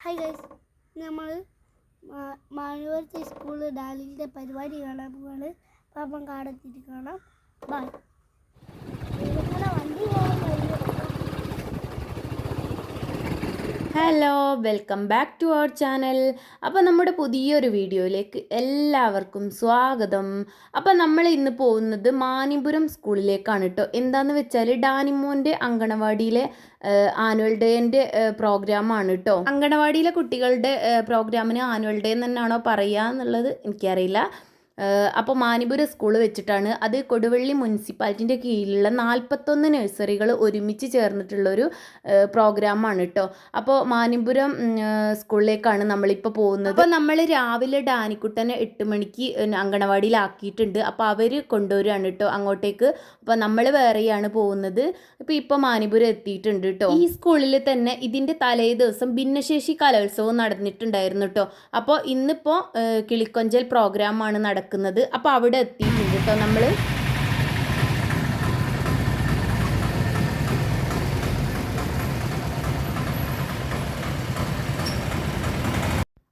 Hi guys നമ്മൾ മാനവരത്തെ school ഡാലിന്റെ പരിപാടി കാണാൻ പോവാണ്. പാപ്പം കാടെത്തിയിട്ട് ബൈ വണ്ടി പോകാൻ hello welcome back to our channel. അപ്പോൾ നമ്മുടെ പുതിയൊരു വീഡിയോയിലേക്ക് എല്ലാവർക്കും സ്വാഗതം. അപ്പോൾ നമ്മൾ ഇന്ന് പോകുന്നത് മാനിപുരം സ്കൂളിലേക്കാണ് കേട്ടോ എന്താണെന്ന് വെച്ചാൽ ഡാനിമോന്റെ അങ്കണവാടിയിലെ ആനുവൽ ഡേന്റെ പ്രോഗ്രാമാണ് കേട്ടോ അങ്കണവാടിയിലെ കുട്ടികളുടെ പ്രോഗ്രാമിന് ആനുവൽ ഡേ എന്ന് തന്നെയാണോ പറയുക എന്നുള്ളത് എനിക്കറിയില്ല. അപ്പോൾ മാനിപുര സ്കൂൾ വെച്ചിട്ടാണ് അത് കൊടുവള്ളി മുനിസിപ്പാലിറ്റിന്റെ കീഴിലുള്ള നാൽപ്പത്തൊന്ന് നഴ്സറികൾ ഒരുമിച്ച് ചേർന്നിട്ടുള്ളൊരു പ്രോഗ്രാമാണ് കേട്ടോ അപ്പോൾ മാനിപുരം സ്കൂളിലേക്കാണ് നമ്മളിപ്പോൾ പോകുന്നത്. അപ്പോൾ നമ്മൾ രാവിലെ ഡാനിക്കുട്ടനെ എട്ട് മണിക്ക് അങ്കണവാടിയിലാക്കിയിട്ടുണ്ട് അപ്പോൾ അവർ കൊണ്ടുവരികയാണ് കേട്ടോ അങ്ങോട്ടേക്ക്. അപ്പോൾ നമ്മൾ വേറെയാണ് പോകുന്നത്. അപ്പോൾ ഇപ്പോൾ മാനിപുരം എത്തിയിട്ടുണ്ട് കേട്ടോ ഈ സ്കൂളിൽ തന്നെ ഇതിന്റെ തലേ ദിവസം ഭിന്നശേഷി കലോത്സവം നടന്നിട്ടുണ്ടായിരുന്നു കേട്ടോ അപ്പോൾ ഇന്നിപ്പോൾ കിളിക്കൊഞ്ചൽ പ്രോഗ്രാമാണ് നടക്കുന്നത്. അപ്പോൾ അവിടെ എത്തിയിട്ടുണ്ട് കേട്ടോ നമ്മൾ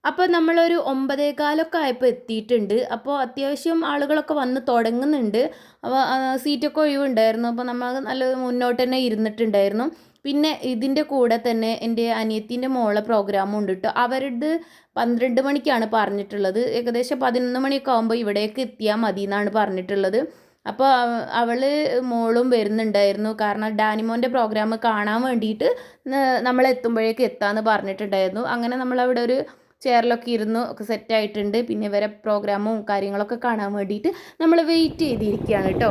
അപ്പോൾ നമ്മളൊരു ഒമ്പതേകാലൊക്കെ ആയപ്പോൾ എത്തിയിട്ടുണ്ട്. അപ്പോൾ അത്യാവശ്യം ആളുകളൊക്കെ വന്ന് തുടങ്ങുന്നുണ്ട്. അപ്പോൾ സീറ്റൊക്കെ ഒഴിവുണ്ടായിരുന്നു. അപ്പോൾ നമ്മൾ നല്ല മുന്നോട്ട് തന്നെ ഇരുന്നിട്ടുണ്ടായിരുന്നു. പിന്നെ ഇതിന്റെ കൂടെ തന്നെ എന്റെ അനിയത്തിന്റെ മോളെ പ്രോഗ്രാമും ഉണ്ട് കേട്ടോ അവരുടെ പന്ത്രണ്ട് മണിക്കാണ് പറഞ്ഞിട്ടുള്ളത്. ഏകദേശം പതിനൊന്ന് മണിയൊക്കെ ആകുമ്പോൾ ഇവിടേക്ക് എത്തിയാൽ മതി എന്നാണ് പറഞ്ഞിട്ടുള്ളത്. അപ്പോൾ അവൾ മോളും വരുന്നുണ്ടായിരുന്നു. കാരണം ഡാനിമോന്റെ പ്രോഗ്രാം കാണാൻ വേണ്ടിയിട്ട് നമ്മൾ എത്തുമ്പോഴേക്ക് എത്താമെന്ന് പറഞ്ഞിട്ടുണ്ടായിരുന്നു. അങ്ങനെ നമ്മളവിടെ ഒരു ചെയറിലൊക്കെ ഇരുന്നു ഒക്കെ സെറ്റായിട്ടുണ്ട് പിന്നെ ഇവരെ പ്രോഗ്രാമും കാര്യങ്ങളൊക്കെ കാണാൻ വേണ്ടിയിട്ട് നമ്മൾ വെയിറ്റ് ചെയ്തിരിക്കുകയാണ് കേട്ടോ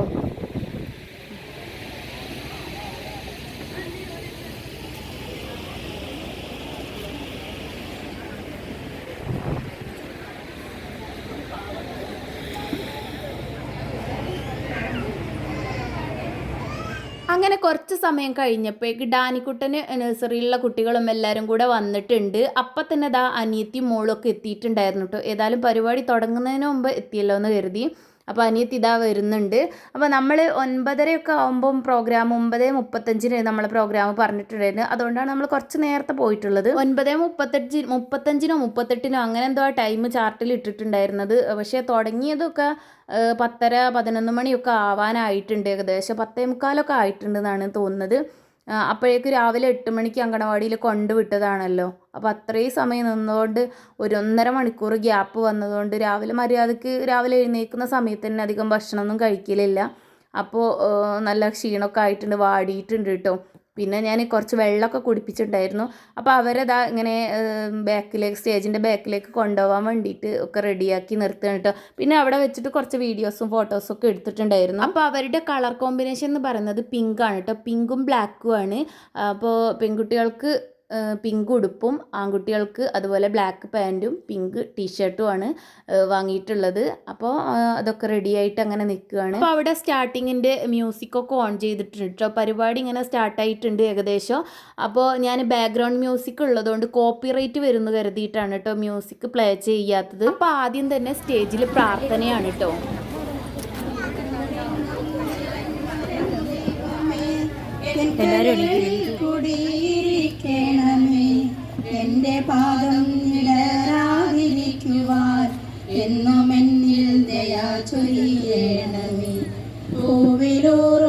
അങ്ങനെ കുറച്ച് സമയം കഴിഞ്ഞപ്പോഴേക്ക് ഡാനിക്കുട്ടന് നഴ്സറിയിലുള്ള കുട്ടികളും എല്ലാവരും കൂടെ വന്നിട്ടുണ്ട്. അപ്പം തന്നെ ദാ അനിയത്തി മോളൊക്കെ എത്തിയിട്ടുണ്ടായിരുന്നു കേട്ടോ ഏതായാലും പരിപാടി തുടങ്ങുന്നതിന് മുമ്പ് എത്തിയല്ലോ എന്ന് കരുതി. അപ്പോൾ അനിയത്തി ഇതാ വരുന്നുണ്ട്. അപ്പോൾ നമ്മൾ ഒൻപതരയൊക്കെ ആകുമ്പം പ്രോഗ്രാം ഒമ്പത് മുപ്പത്തഞ്ചിന് നമ്മൾ പ്രോഗ്രാം പറഞ്ഞിട്ടുണ്ടായിരുന്നു. അതുകൊണ്ടാണ് നമ്മൾ കുറച്ച് നേരത്തെ പോയിട്ടുള്ളത്. ഒൻപത് മുപ്പത്തഞ്ച് മുപ്പത്തഞ്ചിനോ മുപ്പത്തെട്ടിനോ അങ്ങനെ എന്തോ ആ ടൈം ചാർട്ടിൽ ഇട്ടിട്ടുണ്ടായിരുന്നത്. പക്ഷേ തുടങ്ങിയതൊക്കെ പത്തര പതിനൊന്ന് മണിയൊക്കെ ആവാനായിട്ടുണ്ട്. ഏകദേശം പത്തേ മുക്കാലൊക്കെ ആയിട്ടുണ്ടെന്നാണ് തോന്നുന്നത്. അപ്പോഴേക്ക് രാവിലെ എട്ട് മണിക്ക് അങ്കണവാടിയിൽ കൊണ്ടുവിട്ടതാണല്ലോ. അപ്പോൾ അത്രയും സമയം നിന്നുകൊണ്ട് ഒരു ഒന്നര മണിക്കൂർ ഗ്യാപ്പ് വന്നതുകൊണ്ട് രാവിലെ മര്യാദയ്ക്ക് രാവിലെ എഴുന്നേൽക്കുന്ന സമയത്ത് തന്നെ അധികം ഭക്ഷണമൊന്നും കഴിക്കലില്ല. അപ്പോൾ നല്ല ക്ഷീണമൊക്കെ ആയിട്ടുണ്ട് വാടിയിട്ടുണ്ട് കേട്ടോ. പിന്നെ ഞാൻ കുറച്ച് വെള്ളമൊക്കെ കുടിപ്പിച്ചിട്ടുണ്ടായിരുന്നു. അപ്പോൾ അവരതാ ഇങ്ങനെ ബാക്കിലേക്ക് സ്റ്റേജിന്റെ ബാക്കിലേക്ക് കൊണ്ടുപോകാൻ വേണ്ടിയിട്ട് ഒക്കെ റെഡിയാക്കി നിർത്തുകയാണ് കേട്ടോ. പിന്നെ അവിടെ വെച്ചിട്ട് കുറച്ച് വീഡിയോസും ഫോട്ടോസും ഒക്കെ എടുത്തിട്ടുണ്ടായിരുന്നു. അപ്പോൾ അവരുടെ കളർ കോമ്പിനേഷൻ എന്ന് പറയുന്നത് പിങ്കാണ് കേട്ടോ. പിങ്കും ബ്ലാക്കും ആണ്. അപ്പോൾ പെൺകുട്ടികൾക്ക് പിങ്ക് ഉടുപ്പും ആൺകുട്ടികൾക്ക് അതുപോലെ ബ്ലാക്ക് പാന്റും പിങ്ക് ടീഷർട്ടും ആണ് വാങ്ങിയിട്ടുള്ളത്. അപ്പോൾ അതൊക്കെ റെഡി ആയിട്ട് അങ്ങനെ നിൽക്കുകയാണ്. അപ്പോൾ അവിടെ സ്റ്റാർട്ടിങ്ങിന്റെ മ്യൂസിക്കൊക്കെ ഓൺ ചെയ്തിട്ടുണ്ട് കേട്ടോ പരിപാടി ഇങ്ങനെ സ്റ്റാർട്ടായിട്ടുണ്ട് ഏകദേശം. അപ്പോൾ ഞാൻ ബാക്ക്ഗ്രൗണ്ട് മ്യൂസിക് ഉള്ളതുകൊണ്ട് കോപ്പിറൈറ്റ് വരുന്നു കരുതിയിട്ടാണ് കേട്ടോ മ്യൂസിക് പ്ലേ ചെയ്യാത്തത്. അപ്പോൾ ആദ്യം തന്നെ സ്റ്റേജിൽ പ്രാർത്ഥനയാണ് കേട്ടോ കുടിയിരിക്കണമേ എന്നും എന്നിൽ ദയാ ചൊരിയണമേ. പൂവിലൂറുന്ന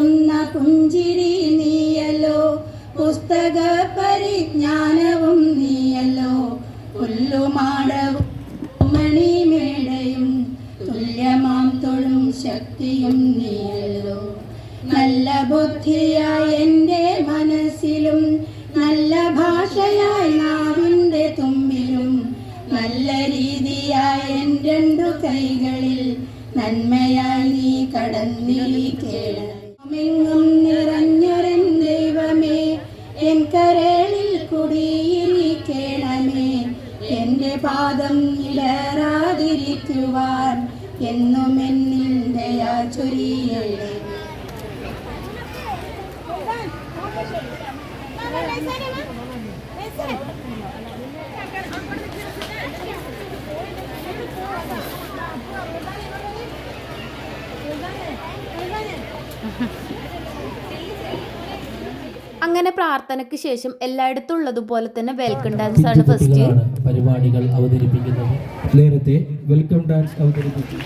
അങ്ങനെ പ്രാർത്ഥനയ്ക്ക് ശേഷം എല്ലായിടത്തും ഉള്ളതുപോലെ തന്നെ വെൽക്കം ഡാൻസ് ആണ് ഫസ്റ്റ് പരിപാടികൾ അവതരിപ്പിക്കുന്നത്. നേരത്തെ വെൽക്കം ഡാൻസ് അവതരിപ്പിച്ചു.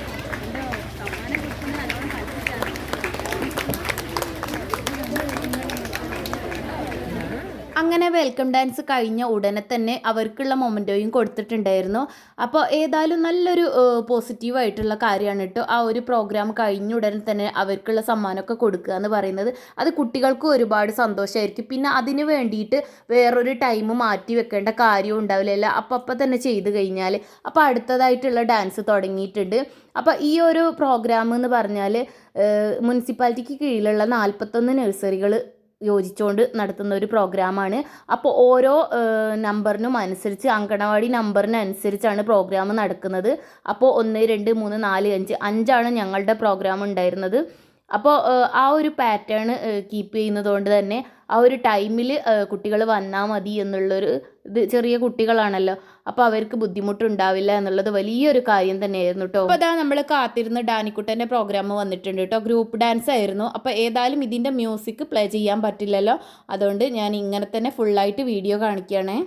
വെൽക്കം ഡാൻസ് കഴിഞ്ഞ ഉടനെ തന്നെ അവർക്കുള്ള മൊമെന്റോയും കൊടുത്തിട്ടുണ്ടായിരുന്നു. അപ്പോൾ ഏതായാലും നല്ലൊരു പോസിറ്റീവായിട്ടുള്ള കാര്യമാണ് കേട്ടോ ആ ഒരു പ്രോഗ്രാം കഴിഞ്ഞ ഉടനെ തന്നെ അവർക്കുള്ള സമ്മാനമൊക്കെ കൊടുക്കുക എന്ന് പറയുന്നത്. അത് കുട്ടികൾക്കും ഒരുപാട് സന്തോഷമായിരിക്കും. പിന്നെ അതിന് വേണ്ടിയിട്ട് വേറൊരു ടൈം മാറ്റി വെക്കേണ്ട കാര്യവും ഉണ്ടാവില്ല അപ്പം അപ്പം തന്നെ ചെയ്ത് കഴിഞ്ഞാൽ അപ്പോൾ അടുത്തതായിട്ടുള്ള ഡാൻസ് തുടങ്ങിയിട്ടുണ്ട്. അപ്പോൾ ഈ ഒരു പ്രോഗ്രാം എന്ന് പറഞ്ഞാൽ മുനിസിപ്പാലിറ്റിക്ക് കീഴിലുള്ള നാൽപ്പത്തൊന്ന് നഴ്സറികൾ യോജിച്ചുകൊണ്ട് നടത്തുന്ന ഒരു പ്രോഗ്രാമാണ്. അപ്പോൾ ഓരോ നമ്പറിനും അനുസരിച്ച് അങ്കണവാടി നമ്പറിനനുസരിച്ചാണ് പ്രോഗ്രാം നടക്കുന്നത്. അപ്പോൾ ഒന്ന് രണ്ട് മൂന്ന് നാല് അഞ്ച് അഞ്ചാണ് ഞങ്ങളുടെ പ്രോഗ്രാം ഉണ്ടായിരുന്നത്. അപ്പോൾ ആ ഒരു പാറ്റേൺ കീപ്പ് ചെയ്യുന്നതുകൊണ്ട് തന്നെ ആ ഒരു ടൈമിൽ കുട്ടികൾ വന്നാൽ മതി എന്നുള്ളൊരു ഇത് ചെറിയ കുട്ടികളാണല്ലോ. അപ്പോൾ അവർക്ക് ബുദ്ധിമുട്ടുണ്ടാവില്ല എന്നുള്ളത് വലിയൊരു കാര്യം തന്നെയായിരുന്നു കേട്ടോ അപ്പോൾ അതാ നമ്മൾ കാത്തിരുന്ന ഡാനിക്കുട്ടന്റെ പ്രോഗ്രാം വന്നിട്ടുണ്ട് കേട്ടോ ഗ്രൂപ്പ് ഡാൻസ് ആയിരുന്നു. അപ്പോൾ ഏതായാലും ഇതിന്റെ മ്യൂസിക് പ്ലേ ചെയ്യാൻ പറ്റില്ലല്ലോ. അതുകൊണ്ട് ഞാൻ ഇങ്ങനെ തന്നെ ഫുള്ളായിട്ട് വീഡിയോ കാണിക്കുകയാണേ.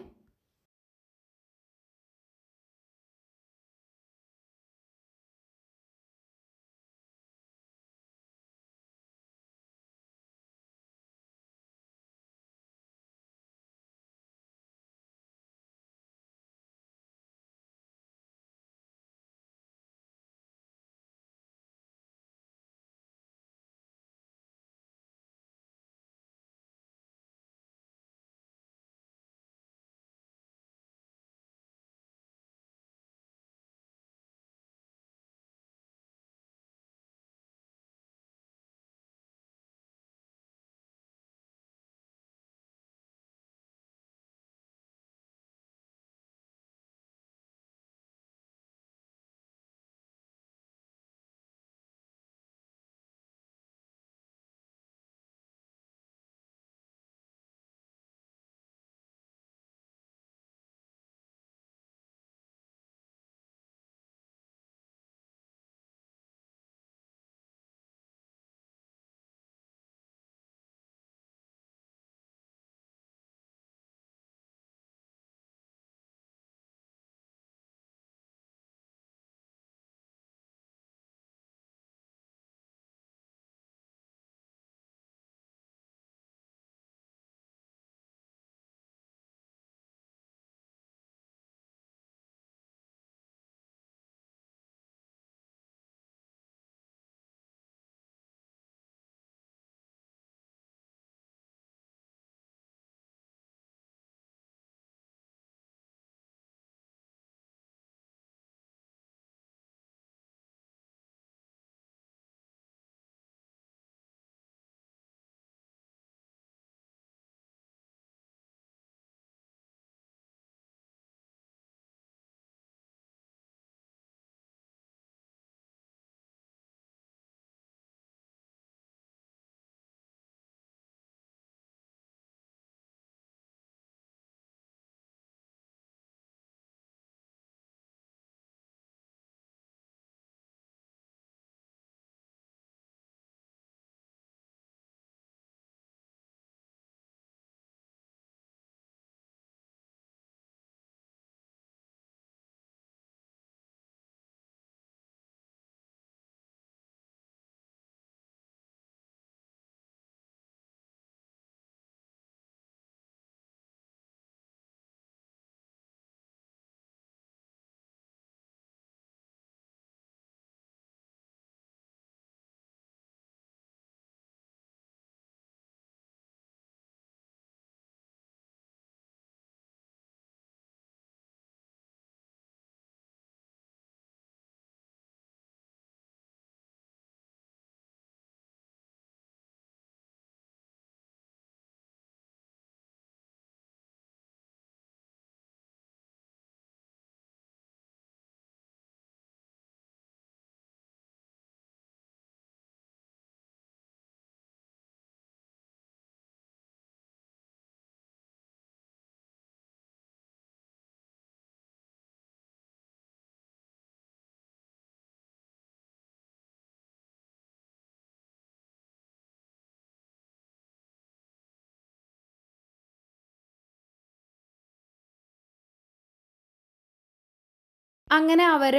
അങ്ങനെ അവർ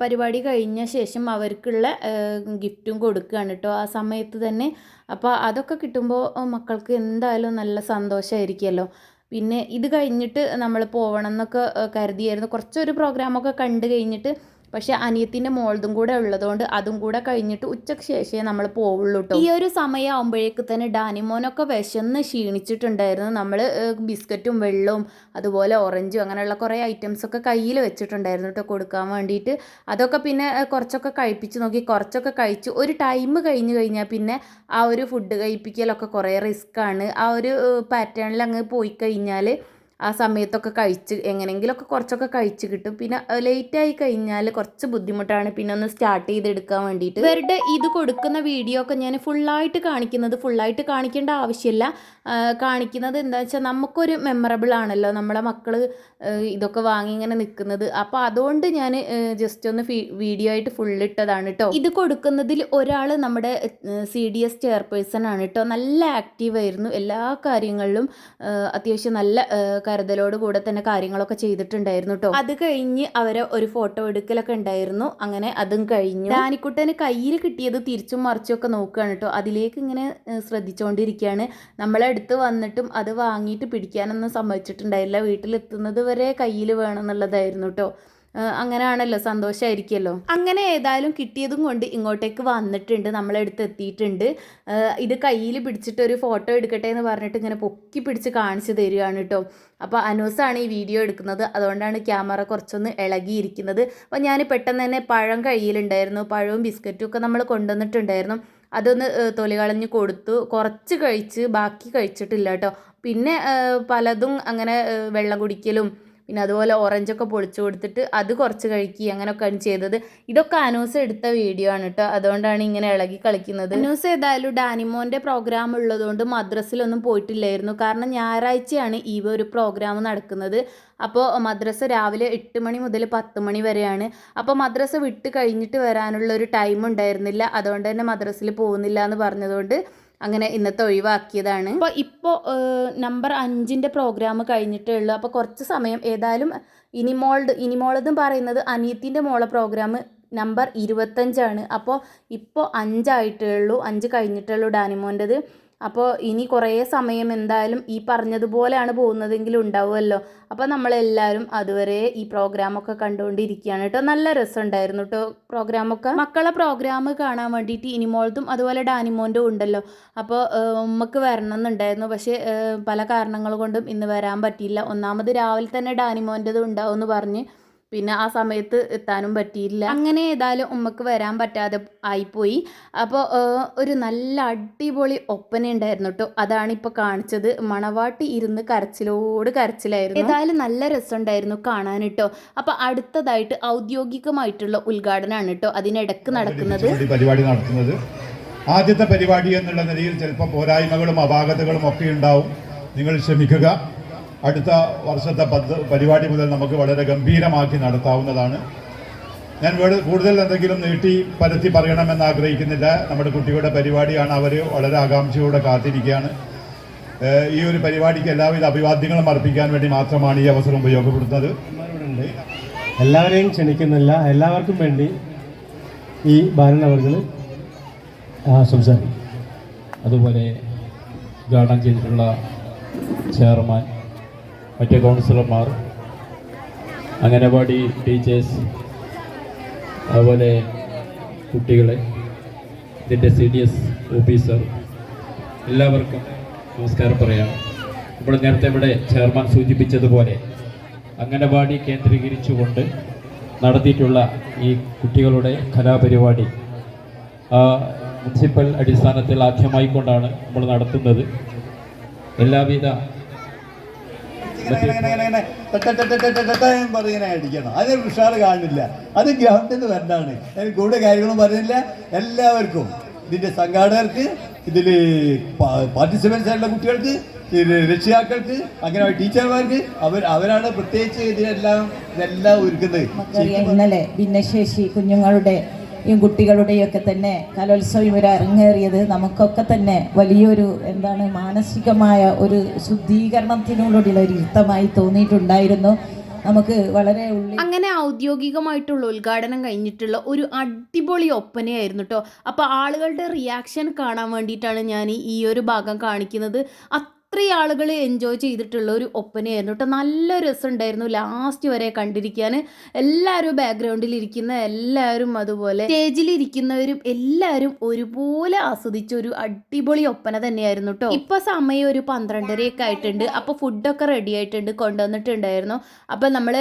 പരിപാടി കഴിഞ്ഞ ശേഷം അവർക്കുള്ള ഗിഫ്റ്റും കൊടുക്കുകയാണ് കേട്ടോ ആ സമയത്ത് തന്നെ. അപ്പോൾ അതൊക്കെ കിട്ടുമ്പോൾ മക്കൾക്ക് എന്തായാലും നല്ല സന്തോഷമായിരിക്കുമല്ലോ പിന്നെ ഇത് കഴിഞ്ഞിട്ട് നമ്മൾ പോകണം എന്നൊക്കെ കരുതിയായിരുന്നു. കുറച്ചൊരു പ്രോഗ്രാമൊക്കെ കണ്ടു കഴിഞ്ഞിട്ട് പക്ഷെ അനിയത്തിന്റെ മോളതും കൂടെ ഉള്ളതുകൊണ്ട് അതും കൂടെ കഴിഞ്ഞിട്ട് ഉച്ചയ്ക്ക് ശേഷമേ നമ്മൾ പോവുള്ളൂ കേട്ടോ ഈ ഒരു സമയമാകുമ്പോഴേക്ക് തന്നെ ഡാനിമോനൊക്കെ വിശന്ന് ക്ഷീണിച്ചിട്ടുണ്ടായിരുന്നു. നമ്മൾ ബിസ്ക്കറ്റും വെള്ളവും അതുപോലെ ഓറഞ്ചും അങ്ങനെയുള്ള കുറേ ഐറ്റംസ് ഒക്കെ കയ്യിൽ വെച്ചിട്ടുണ്ടായിരുന്നു കേട്ടോ കൊടുക്കാൻ വേണ്ടിയിട്ട്. അതൊക്കെ പിന്നെ കുറച്ചൊക്കെ കഴിപ്പിച്ച് നോക്കി കുറച്ചൊക്കെ കഴിച്ചു ഒരു ടൈം കഴിഞ്ഞ് കഴിഞ്ഞാൽ പിന്നെ ആ ഒരു ഫുഡ് കഴിപ്പിക്കലൊക്കെ കുറേ റിസ്ക്കാണ്. ആ ഒരു പാറ്റേണിൽ അങ്ങ് പോയി കഴിഞ്ഞാൽ ആ സമയത്തൊക്കെ കഴിച്ച് എങ്ങനെയെങ്കിലുമൊക്കെ കുറച്ചൊക്കെ കഴിച്ച് കിട്ടും. പിന്നെ ലേറ്റ് ആയി കഴിഞ്ഞാൽ കുറച്ച് ബുദ്ധിമുട്ടാണ്. പിന്നെ ഒന്ന് സ്റ്റാർട്ട് ചെയ്തെടുക്കാൻ വേണ്ടിയിട്ട്. ഇവരുടെ ഇത് കൊടുക്കുന്ന വീഡിയോ ഒക്കെ ഞാൻ ഫുള്ളായിട്ട് കാണിക്കുന്നത് ഫുള്ളായിട്ട് കാണിക്കേണ്ട ആവശ്യമില്ല. കാണിക്കുന്നത് എന്താ വെച്ചാൽ നമുക്കൊരു മെമ്മറബിൾ ആണല്ലോ. നമ്മളെ മക്കൾ ഇതൊക്കെ വാങ്ങി ഇങ്ങനെ നിൽക്കുന്നത്. അപ്പോൾ അതുകൊണ്ട് ഞാൻ ജസ്റ്റ് ഒന്ന് വീഡിയോ ആയിട്ട് ഫുൾ ഇട്ടതാണ് കേട്ടോ ഇത് കൊടുക്കുന്നതിൽ ഒരാൾ നമ്മുടെ സി ഡി എസ് ചെയർപേഴ്സൺ ആണ് കേട്ടോ നല്ല ആക്റ്റീവ് ആയിരുന്നു. എല്ലാ കാര്യങ്ങളിലും അത്യാവശ്യം നല്ല ആ, കരുതലോട് തന്നെ കാര്യങ്ങളൊക്കെ ചെയ്തിട്ടുണ്ടായിരുന്നു കേട്ടോ അത് കഴിഞ്ഞ് അവരെ ഒരു ഫോട്ടോ എടുക്കലൊക്കെ ഉണ്ടായിരുന്നു. അങ്ങനെ അതും കഴിഞ്ഞു. ഡാനിക്കുട്ടന് കയ്യിൽ കിട്ടിയത് തിരിച്ചും മറിച്ചും ഒക്കെ നോക്കുകയാണ് കേട്ടോ അതിലേക്ക് ഇങ്ങനെ ശ്രദ്ധിച്ചുകൊണ്ടിരിക്കുകയാണ് നമ്മളെടുത്ത് വന്നിട്ടും അത് വാങ്ങിയിട്ട് പിടിക്കാനൊന്നും സമ്മതിച്ചിട്ടുണ്ടായില്ല. വീട്ടിലെത്തുന്നത് വരെ കയ്യിൽ വേണമെന്നുള്ളതായിരുന്നു കേട്ടോ അങ്ങനെയാണല്ലോ സന്തോഷമായിരിക്കുമല്ലോ അങ്ങനെ ഏതായാലും കിട്ടിയതും കൊണ്ട് ഇങ്ങോട്ടേക്ക് വന്നിട്ടുണ്ട് നമ്മളെടുത്ത് എത്തിയിട്ടുണ്ട്. ഇത് കയ്യിൽ പിടിച്ചിട്ട് ഒരു ഫോട്ടോ എടുക്കട്ടെ എന്ന് പറഞ്ഞിട്ട് ഇങ്ങനെ പൊക്കി പിടിച്ച് കാണിച്ചു തരികയാണ് കേട്ടോ. അപ്പോൾ അനൂസാണ് ഈ വീഡിയോ എടുക്കുന്നത് അതുകൊണ്ടാണ് ക്യാമറ കുറച്ചൊന്ന് ഇളകിയിരിക്കുന്നത്. അപ്പോൾ ഞാൻ പെട്ടെന്ന് തന്നെ പഴം കയ്യിലുണ്ടായിരുന്നു പഴവും ബിസ്ക്കറ്റും ഒക്കെ നമ്മൾ കൊണ്ടുവന്നിട്ടുണ്ടായിരുന്നു. അതൊന്ന് തൊലി കളഞ്ഞ് കൊടുത്തു കുറച്ച് കഴിച്ച് ബാക്കി കഴിച്ചിട്ടില്ല കേട്ടോ. പിന്നെ പലതും അങ്ങനെ വെള്ളം കുടിക്കലും പിന്നെ അതുപോലെ ഓറഞ്ചൊക്കെ പൊളിച്ചു കൊടുത്തിട്ട് അത് കുറച്ച് കഴിക്കുക അങ്ങനെയൊക്കെയാണ് ചെയ്തത്. ഇതൊക്കെ അനൂസ് എടുത്ത വീഡിയോ ആണ് കേട്ടോ അതുകൊണ്ടാണ് ഇങ്ങനെ ഇളകി കളിക്കുന്നത്. അനൂസ് ഏതായാലും ഡാനിമോന്റെ പ്രോഗ്രാം ഉള്ളതുകൊണ്ട് മദ്രസിലൊന്നും പോയിട്ടില്ലായിരുന്നു. കാരണം ഞായറാഴ്ചയാണ് ഈ ഒരു പ്രോഗ്രാം നടക്കുന്നത്. അപ്പോൾ മദ്രസ രാവിലെ എട്ട് മണി മുതൽ പത്ത് മണി വരെയാണ്. അപ്പോൾ മദ്രസ വിട്ട് കഴിഞ്ഞിട്ട് വരാനുള്ള ഒരു ടൈം ഉണ്ടായിരുന്നില്ല. അതുകൊണ്ട് തന്നെ മദ്രസ്സിൽ പോകുന്നില്ല എന്ന് പറഞ്ഞതുകൊണ്ട് അങ്ങനെ ഇന്നത്തെ ഒഴിവാക്കിയതാണ്. അപ്പോൾ ഇപ്പോ നമ്പർ അഞ്ചിന്റെ പ്രോഗ്രാം കഴിഞ്ഞിട്ടേ ഉള്ളൂ. അപ്പോൾ കുറച്ച് സമയം ഏതായാലും ഇനിമോൾഡ് ഇനിമോളെന്നും പറയുന്നത് അനിയത്തിന്റെ മോളെ പ്രോഗ്രാം നമ്പർ ഇരുപത്തഞ്ചാണ്. അപ്പോൾ ഇപ്പോൾ അഞ്ചായിട്ടേ ഉള്ളൂ അഞ്ച് കഴിഞ്ഞിട്ടേ ഉള്ളൂ ഡാനിമോന്റെത്. അപ്പോൾ ഇനി കുറേ സമയം എന്തായാലും ഈ പറഞ്ഞതുപോലെയാണ് പോകുന്നതെങ്കിൽ ഉണ്ടാവുമല്ലോ. അപ്പോൾ നമ്മളെല്ലാവരും അതുവരെ ഈ പ്രോഗ്രാമൊക്കെ കണ്ടുകൊണ്ടിരിക്കുകയാണ് കേട്ടോ. നല്ല രസമുണ്ടായിരുന്നു കേട്ടോ പ്രോഗ്രാമൊക്കെ. മക്കളെ പ്രോഗ്രാം കാണാൻ വേണ്ടിയിട്ട് ഇനിമോളത്തും അതുപോലെ ഡാനിമോന്റെ ഉണ്ടല്ലോ. അപ്പോൾ ഉമ്മക്ക് വരണം എന്നുണ്ടായിരുന്നു പക്ഷേ പല കാരണങ്ങൾ കൊണ്ടും ഇന്ന് വരാൻ പറ്റിയില്ല. ഒന്നാമത് രാവിലെ തന്നെ ഡാനിമോന്റെത് ഉണ്ടാവും എന്ന് പറഞ്ഞ് പിന്നെ ആ സമയത്ത് എത്താനും പറ്റിയില്ല. അങ്ങനെ ഏതായാലും ഉമ്മക്ക് വരാൻ പറ്റാതെ ആയിപ്പോയി. അപ്പോൾ ഒരു നല്ല അടിപൊളി ഒപ്പന ഉണ്ടായിരുന്നു കേട്ടോ അതാണ് ഇപ്പോൾ കാണിച്ചത്. മണവാട്ടി ഇരുന്ന് കരച്ചിലോട് കരച്ചിലായിരുന്നു. ഏതായാലും നല്ല രസമുണ്ടായിരുന്നു കാണാൻ കേട്ടോ അപ്പോൾ അടുത്തതായിട്ട് ഔദ്യോഗികമായിട്ടുള്ള ഉദ്ഘാടനമാണ് കേട്ടോ അതിനിടക്ക് നടക്കുന്നത്. പരിപാടി നടത്തുന്നത്. ആദ്യത്തെ പരിപാടി എന്നുള്ള നിലയിൽ ചിലപ്പോൾ പോരായ്മകളും അപാകതകളും ഒക്കെ ഉണ്ടാവും. നിങ്ങൾ ക്ഷമിക്കുക. അടുത്ത വർഷത്തെ പദ്ധ പരിപാടി മുതൽ നമുക്ക് വളരെ ഗംഭീരമാക്കി നടത്താവുന്നതാണ്. ഞാൻ കൂടുതൽ എന്തെങ്കിലും നീട്ടി പരത്തി പറയണമെന്ന് ആഗ്രഹിക്കുന്നില്ല. നമ്മുടെ കുട്ടികളുടെ പരിപാടിയാണ് അവർ വളരെ ആകാംക്ഷയോടെ കാത്തിരിക്കുകയാണ്. ഈ ഒരു പരിപാടിക്ക് എല്ലാവിധ അഭിവാദ്യങ്ങളും അർപ്പിക്കാൻ വേണ്ടി മാത്രമാണ് ഈ അവസരം ഉപയോഗപ്പെടുത്തുന്നത്. എല്ലാവരെയും ക്ഷണിക്കുന്നില്ല എല്ലാവർക്കും വേണ്ടി ഈ ബാലനവർകൾ സംസാരിക്കും. അതുപോലെ ഉദ്ഘാടനം ചെയ്തിട്ടുള്ള ചെയർമാൻ മറ്റ് കൗൺസിലർമാർ അംഗനവാടി ടീച്ചേഴ്സ് അതുപോലെ കുട്ടികളെ ഇതിന്റെ സി ഡി എസ് ഓഫീസർ എല്ലാവർക്കും നമസ്കാരം പറയാം. നമ്മൾ നേരത്തെ ഇവിടെ ചെയർമാൻ സൂചിപ്പിച്ചതുപോലെ അംഗനവാടി കേന്ദ്രീകരിച്ചുകൊണ്ട് നടത്തിയിട്ടുള്ള ഈ കുട്ടികളുടെ കലാപരിപാടി മുനിസിപ്പൽ അടിസ്ഥാനത്തിൽ ആദ്യമായിക്കൊണ്ടാണ് നമ്മൾ നടത്തുന്നത്. എല്ലാവിധ ഇങ്ങനെ ഇങ്ങനെ അടിക്കണം അതിന് ഉഷാറ് കാണില്ല. അത് ഗ്രൗണ്ടിൽ നിന്ന് വരണ്ടാണ് അതിന് കൂടുതൽ കാര്യങ്ങളും പറയുന്നില്ല എല്ലാവർക്കും ഇതിന്റെ സംഘാടകർക്ക് ഇതിൽ പാർട്ടിസിപ്പൻസ് ആയിട്ടുള്ള കുട്ടികൾക്ക് രക്ഷിതാക്കൾക്ക് അങ്ങനെ ടീച്ചർമാർക്ക് അവർ അവരാണ് പ്രത്യേകിച്ച് ഇതിനെല്ലാം ഇതെല്ലാം ഒരുക്കുന്നത്. ഇന്നലെ ഭിന്നശേഷി കുഞ്ഞുങ്ങളുടെ ഈ കുട്ടികളുടെയൊക്കെ തന്നെ കലോത്സവം ഇവർ അരങ്ങേറിയത് നമുക്കൊക്കെ തന്നെ വലിയൊരു എന്താണ് മാനസികമായ ഒരു ശുദ്ധീകരണത്തിനോടുള്ള ഒരു യുദ്ധമായി തോന്നിയിട്ടുണ്ടായിരുന്നു. നമുക്ക് വളരെ അങ്ങനെ ഔദ്യോഗികമായിട്ടുള്ള ഉദ്ഘാടനം കഴിഞ്ഞിട്ടുള്ള ഒരു അടിപൊളി ഒപ്പനയായിരുന്നു കേട്ടോ അപ്പോൾ ആളുകളുടെ റിയാക്ഷൻ കാണാൻ വേണ്ടിയിട്ടാണ് ഞാൻ ഈ ഒരു ഭാഗം കാണിക്കുന്നത്. അത്രയും ആളുകൾ എൻജോയ് ചെയ്തിട്ടുള്ള ഒരു ഒപ്പനയായിരുന്നു കേട്ടോ. നല്ല രസമുണ്ടായിരുന്നു ലാസ്റ്റ് വരെ കണ്ടിരിക്കാൻ എല്ലാവരും ബാക്ക്ഗ്രൗണ്ടിൽ ഇരിക്കുന്ന എല്ലാവരും അതുപോലെ സ്റ്റേജിൽ ഇരിക്കുന്നവരും എല്ലാവരും ഒരുപോലെ ആസ്വദിച്ച ഒരു അടിപൊളി ഒപ്പന തന്നെയായിരുന്നു കേട്ടോ. ഇപ്പൊ സമയം ഒരു പന്ത്രണ്ടരയൊക്കെ ആയിട്ടുണ്ട്. അപ്പോൾ ഫുഡൊക്കെ റെഡി ആയിട്ടുണ്ട് കൊണ്ടുവന്നിട്ടുണ്ടായിരുന്നു. അപ്പോൾ നമ്മൾ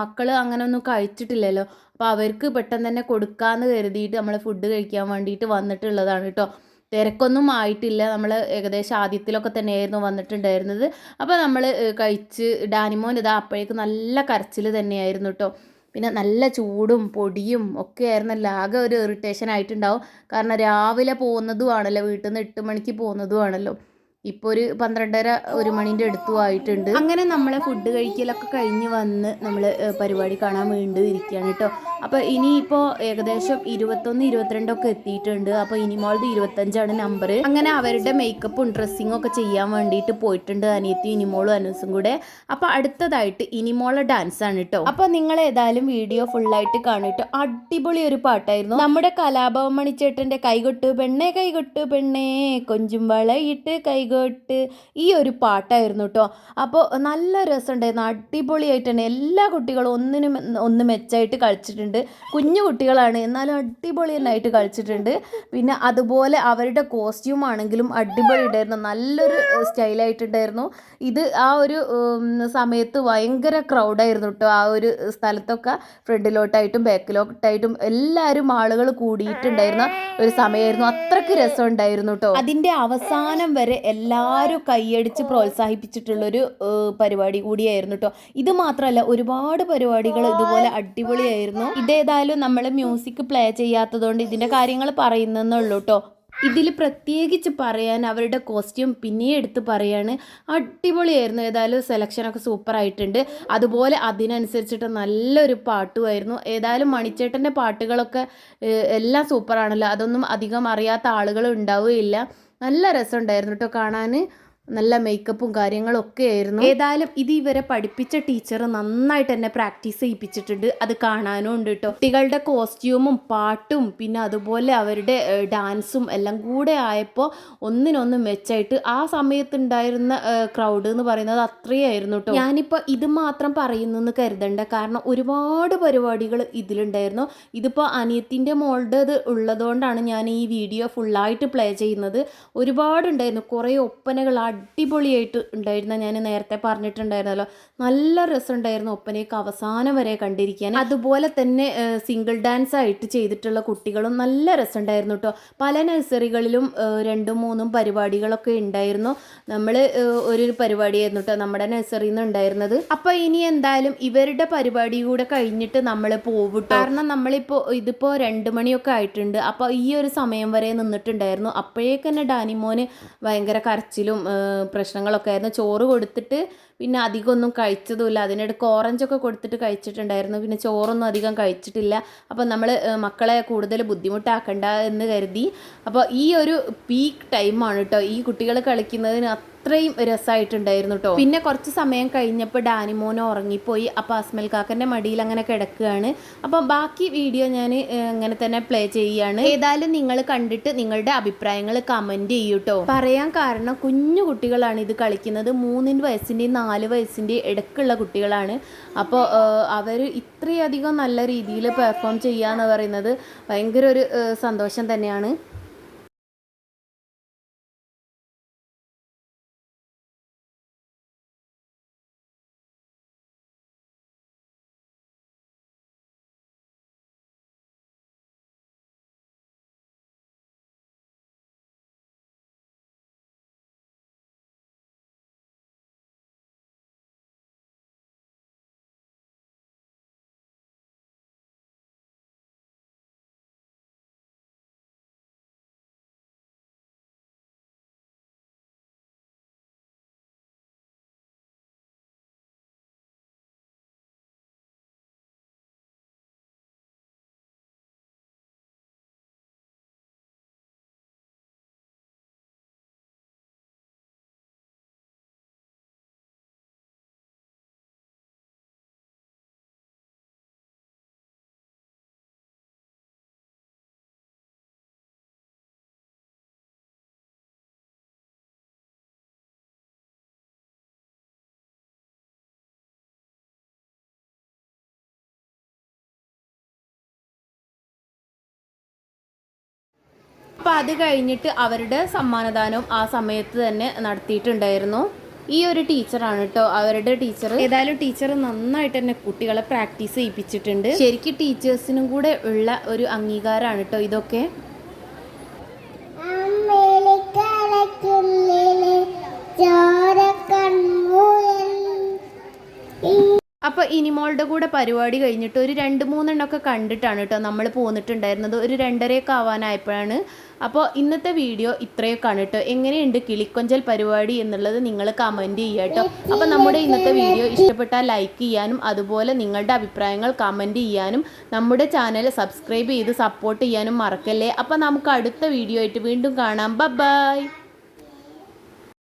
മക്കൾ അങ്ങനെ ഒന്നും കഴിച്ചിട്ടില്ലല്ലോ. അപ്പോൾ അവർക്ക് പെട്ടെന്ന് തന്നെ കൊടുക്കാമെന്ന് കരുതിയിട്ട് നമ്മൾ ഫുഡ് കഴിക്കാൻ വേണ്ടിയിട്ട് വന്നിട്ടുള്ളതാണ് കേട്ടോ. തിരക്കൊന്നും ആയിട്ടില്ല നമ്മൾ ഏകദേശം ആദ്യത്തിലൊക്കെ തന്നെയായിരുന്നു വന്നിട്ടുണ്ടായിരുന്നത്. അപ്പോൾ നമ്മൾ കഴിച്ച് ഡാനിമോൻ ഇതാ അപ്പോഴേക്കും നല്ല കരച്ചിൽ തന്നെയായിരുന്നു കേട്ടോ പിന്നെ നല്ല ചൂടും പൊടിയും ഒക്കെ ആയിരുന്നല്ലോ ആകെ ഒരു ഇറിറ്റേഷൻ ആയിട്ടുണ്ടാവും. കാരണം രാവിലെ പോകുന്നതുമാണല്ലോ വീട്ടിൽ നിന്ന് എട്ട് മണിക്ക് പോകുന്നതുമാണല്ലോ ഇപ്പോൾ ഒരു പന്ത്രണ്ടര ഒരു മണിന്റെ അടുത്തും ആയിട്ടുണ്ട്. അങ്ങനെ നമ്മളെ ഫുഡ് കഴിക്കലൊക്കെ കഴിഞ്ഞ് വന്ന് നമ്മൾ പരിപാടി കാണാൻ വേണ്ടി ഇരിക്കുകയാണ് കേട്ടോ. അപ്പോൾ ഇനിയിപ്പോൾ ഏകദേശം ഇരുപത്തൊന്ന് ഇരുപത്തിരണ്ടൊക്കെ എത്തിയിട്ടുണ്ട്. അപ്പോൾ ഇനിമോളത് ഇരുപത്തഞ്ചാണ് നമ്പർ അങ്ങനെ അവരുടെ മേക്കപ്പും ഡ്രസ്സിങ്ങും ഒക്കെ ചെയ്യാൻ വേണ്ടിയിട്ട് പോയിട്ടുണ്ട് അനിയത്തി ഇനിമോളും അനൂസും കൂടെ. അപ്പോൾ അടുത്തതായിട്ട് ഇനിമോളെ ഡാൻസ് ആണ് കേട്ടോ. അപ്പോൾ നിങ്ങൾ ഏതായാലും വീഡിയോ ഫുള്ളായിട്ട് കാണിട്ട് അടിപൊളി ഒരു പാട്ടായിരുന്നു. നമ്മുടെ കലാഭവൻ മണിച്ചേട്ടന്റെ കൈകൊട്ട് പെണ്ണേ കൈകൊട്ട് പെണ്ണേ കൊഞ്ചും വളയിട്ട് കൈകൊട്ട് ഈ ഒരു പാട്ടായിരുന്നു കേട്ടോ അപ്പോൾ നല്ല രസമുണ്ടായിരുന്നു. അടിപൊളിയായിട്ട് തന്നെ എല്ലാ കുട്ടികളും ഒന്നിനും ഒന്ന് മെച്ചമായിട്ട് കളിച്ചിട്ടുണ്ട്. കുഞ്ഞു കുട്ടികളാണ്. എന്നാലും അടിപൊളി തന്നെയായിട്ട് കളിച്ചിട്ടുണ്ട്. പിന്നെ അതുപോലെ അവരുടെ കോസ്റ്റ്യൂം ആണെങ്കിലും അടിപൊളി ഉണ്ടായിരുന്നു. നല്ലൊരു സ്റ്റൈലായിട്ടുണ്ടായിരുന്നു ഇത് ആ ഒരു സമയത്ത് ഭയങ്കര ക്രൗഡായിരുന്നു കേട്ടോ ആ ഒരു സ്ഥലത്തൊക്കെ. ഫ്രണ്ടിലോട്ടായിട്ടും ബാക്കിലോട്ടായിട്ടും എല്ലാവരും ആളുകൾ കൂടിയിട്ടുണ്ടായിരുന്ന ഒരു സമയമായിരുന്നു. അത്രയ്ക്ക് രസമുണ്ടായിരുന്നു കേട്ടോ അതിന്റെ അവസാനം വരെ എല്ലാവരും കൈയടിച്ച് പ്രോത്സാഹിപ്പിച്ചിട്ടുള്ളൊരു പരിപാടി കൂടിയായിരുന്നു കേട്ടോ ഇത് മാത്രമല്ല ഒരുപാട് പരിപാടികൾ ഇതുപോലെ അടിപൊളിയായിരുന്നു. ഇതേതായാലും നമ്മൾ മ്യൂസിക് പ്ലേ ചെയ്യാത്തതുകൊണ്ട് ഇതിന്റെ കാര്യങ്ങൾ പറയുന്നതെന്നുള്ളൂ കേട്ടോ ഇതിൽ പ്രത്യേകിച്ച് പറയാൻ അവരുടെ കോസ്റ്റ്യൂം പിന്നെ എടുത്ത് പറയാണ്. അടിപൊളിയായിരുന്നു. ഏതായാലും സെലക്ഷനൊക്കെ സൂപ്പർ ആയിട്ടുണ്ട്. അതുപോലെ അതിനനുസരിച്ചിട്ട് നല്ലൊരു പാട്ടുമായിരുന്നു. ഏതായാലും മണിച്ചേട്ടന്റെ പാട്ടുകളൊക്കെ എല്ലാം സൂപ്പറാണല്ലോ അതൊന്നും അധികം അറിയാത്ത ആളുകൾ ഉണ്ടാവുകയില്ല. നല്ല രസമുണ്ടായിരുന്നു കേട്ടോ കാണാൻ. നല്ല മേക്കപ്പും കാര്യങ്ങളും ഒക്കെ ആയിരുന്നു. ഏതായാലും ഇത് ഇവരെ പഠിപ്പിച്ച ടീച്ചർ നന്നായിട്ട് എന്നെ പ്രാക്ടീസ് ചെയ്യിപ്പിച്ചിട്ടുണ്ട്. അത് കാണാനും ഉണ്ട് കേട്ടോ കുട്ടികളുടെ കോസ്റ്റ്യൂമും പാട്ടും പിന്നെ അതുപോലെ അവരുടെ ഡാൻസും എല്ലാം കൂടെ ആയപ്പോൾ ഒന്നിനൊന്ന് മെച്ചായിട്ട് ആ സമയത്തുണ്ടായിരുന്ന ക്രൗഡ് എന്ന് പറയുന്നത് അത്രയായിരുന്നു കേട്ടോ ഞാനിപ്പോൾ ഇത് മാത്രം പറയുന്നെന്ന് കരുതണ്ട. കാരണം ഒരുപാട് പരിപാടികൾ ഇതിലുണ്ടായിരുന്നു. ഇതിപ്പോൾ അനിയത്തിന്റെ മോളുടെ ഇത് ഉള്ളതുകൊണ്ടാണ് ഞാൻ ഈ വീഡിയോ ഫുള്ളായിട്ട് പ്ലേ ചെയ്യുന്നത്. ഒരുപാടുണ്ടായിരുന്നു. കുറേ ഒപ്പനകൾ അടിപൊളിയായിട്ട് ഉണ്ടായിരുന്ന ഞാൻ നേരത്തെ പറഞ്ഞിട്ടുണ്ടായിരുന്നല്ലോ നല്ല രസമുണ്ടായിരുന്നു ഒപ്പനയൊക്കെ അവസാനം വരെ കണ്ടിരിക്കാൻ. അതുപോലെ തന്നെ സിംഗിൾ ഡാൻസ് ആയിട്ട് ചെയ്തിട്ടുള്ള കുട്ടികളും നല്ല രസമുണ്ടായിരുന്നു കേട്ടോ പല നഴ്സറികളിലും രണ്ടും മൂന്നും പരിപാടികളൊക്കെ ഉണ്ടായിരുന്നു. നമ്മൾ ഒരു പരിപാടിയായിരുന്നു കേട്ടോ നമ്മുടെ നഴ്സറിയിൽ നിന്ന് ഉണ്ടായിരുന്നത് അപ്പോൾ ഇനി എന്തായാലും ഇവരുടെ പരിപാടി കൂടെ കഴിഞ്ഞിട്ട് നമ്മൾ പോകും കാരണം നമ്മളിപ്പോൾ ഇതിപ്പോൾ രണ്ട് മണിയൊക്കെ ആയിട്ടുണ്ട്. അപ്പോൾ ഈ ഒരു സമയം വരെ നിന്നിട്ടുണ്ടായിരുന്നു. അപ്പോഴേക്കന്നെ ഡാനിമോന് ഭയങ്കര കരച്ചിലും പ്രശ്നങ്ങളൊക്കെ ആയിരുന്നു. ചോറ് കൊടുത്തിട്ട് പിന്നെ അധികമൊന്നും കഴിച്ചതുമില്ല. അതിനിടയ്ക്ക് ഓറഞ്ചൊക്കെ കൊടുത്തിട്ട് കഴിച്ചിട്ടുണ്ടായിരുന്നു. പിന്നെ ചോറൊന്നും അധികം കഴിച്ചിട്ടില്ല. അപ്പോൾ നമ്മൾ മക്കളെ കൂടുതൽ ബുദ്ധിമുട്ടാക്കണ്ട എന്ന് കരുതി. അപ്പോൾ ഈ ഒരു പീക്ക് ടൈമാണ് കേട്ടോ ഈ കുട്ടികൾ കളിക്കുന്നതിന് അത്രയും രസമായിട്ടുണ്ടായിരുന്നു കേട്ടോ പിന്നെ കുറച്ച് സമയം കഴിഞ്ഞപ്പോൾ ഡാനിമോൻ ഉറങ്ങിപ്പോയി. അപ്പോൾ അസ്മൽ കാക്കന്റെ മടിയിൽ അങ്ങനെ കിടക്കുകയാണ്. അപ്പം ബാക്കി വീഡിയോ ഞാൻ അങ്ങനെ തന്നെ പ്ലേ ചെയ്യുകയാണ് ഏതായാലും നിങ്ങൾ കണ്ടിട്ട് നിങ്ങളുടെ അഭിപ്രായങ്ങൾ കമന്റ് ചെയ്യൂ കേട്ടോ പറയാൻ കാരണം കുഞ്ഞു കുട്ടികളാണ് ഇത് കളിക്കുന്നത്. മൂന്നിന്റെ വയസ്സിന്റെയും വയസ്സിന്റെയും ഇടയ്ക്കുള്ള കുട്ടികളാണ്. അപ്പോൾ അവർ ഇത്രയധികം നല്ല രീതിയിൽ പെർഫോം ചെയ്യുക എന്ന് പറയുന്നത് ഭയങ്കര ഒരു സന്തോഷം തന്നെയാണ്. അപ്പോൾ അത് കഴിഞ്ഞിട്ട് അവരുടെ സമ്മാനദാനവും ആ സമയത്ത് തന്നെ നടത്തിയിട്ടുണ്ടായിരുന്നു. ഈ ഒരു ടീച്ചറാണ് കേട്ടോ അവരുടെ ടീച്ചർ ഏതായാലും ടീച്ചർ നന്നായിട്ട് തന്നെ കുട്ടികളെ പ്രാക്ടീസ് ചെയ്യിപ്പിച്ചിട്ടുണ്ട്. ശരിക്കും ടീച്ചേഴ്സിനും കൂടെ ഉള്ള ഒരു അംഗീകാരമാണ് കേട്ടോ ഇതൊക്കെ. അപ്പൊ അപ്പോൾ ഇനിമോളുടെ കൂടെ പരിപാടി കഴിഞ്ഞിട്ട് ഒരു രണ്ട് മൂന്നെണ്ണമൊക്കെ കണ്ടിട്ടാണ് കേട്ടോ നമ്മൾ പോന്നിട്ടുണ്ടായിരുന്നത്. ഒരു രണ്ടരയൊക്കെ ആവാനായപ്പോഴാണ് അപ്പോൾ ഇന്നത്തെ വീഡിയോ ഇത്രയൊക്കെയാണ് കേട്ടോ എങ്ങനെയുണ്ട് കിളിക്കൊഞ്ചൽ പരിപാടി എന്നുള്ളത് നിങ്ങൾ കമന്റ് ചെയ്യുക കേട്ടോ. അപ്പോൾ നമ്മുടെ ഇന്നത്തെ വീഡിയോ ഇഷ്ടപ്പെട്ടാൽ ലൈക്ക് ചെയ്യാനും അതുപോലെ നിങ്ങളുടെ അഭിപ്രായങ്ങൾ കമന്റ് ചെയ്യാനും നമ്മുടെ ചാനൽ സബ്സ്ക്രൈബ് ചെയ്ത് സപ്പോർട്ട് ചെയ്യാനും മറക്കല്ലേ. അപ്പോൾ നമുക്ക് അടുത്ത വീഡിയോ ആയിട്ട് വീണ്ടും കാണാം. ബൈ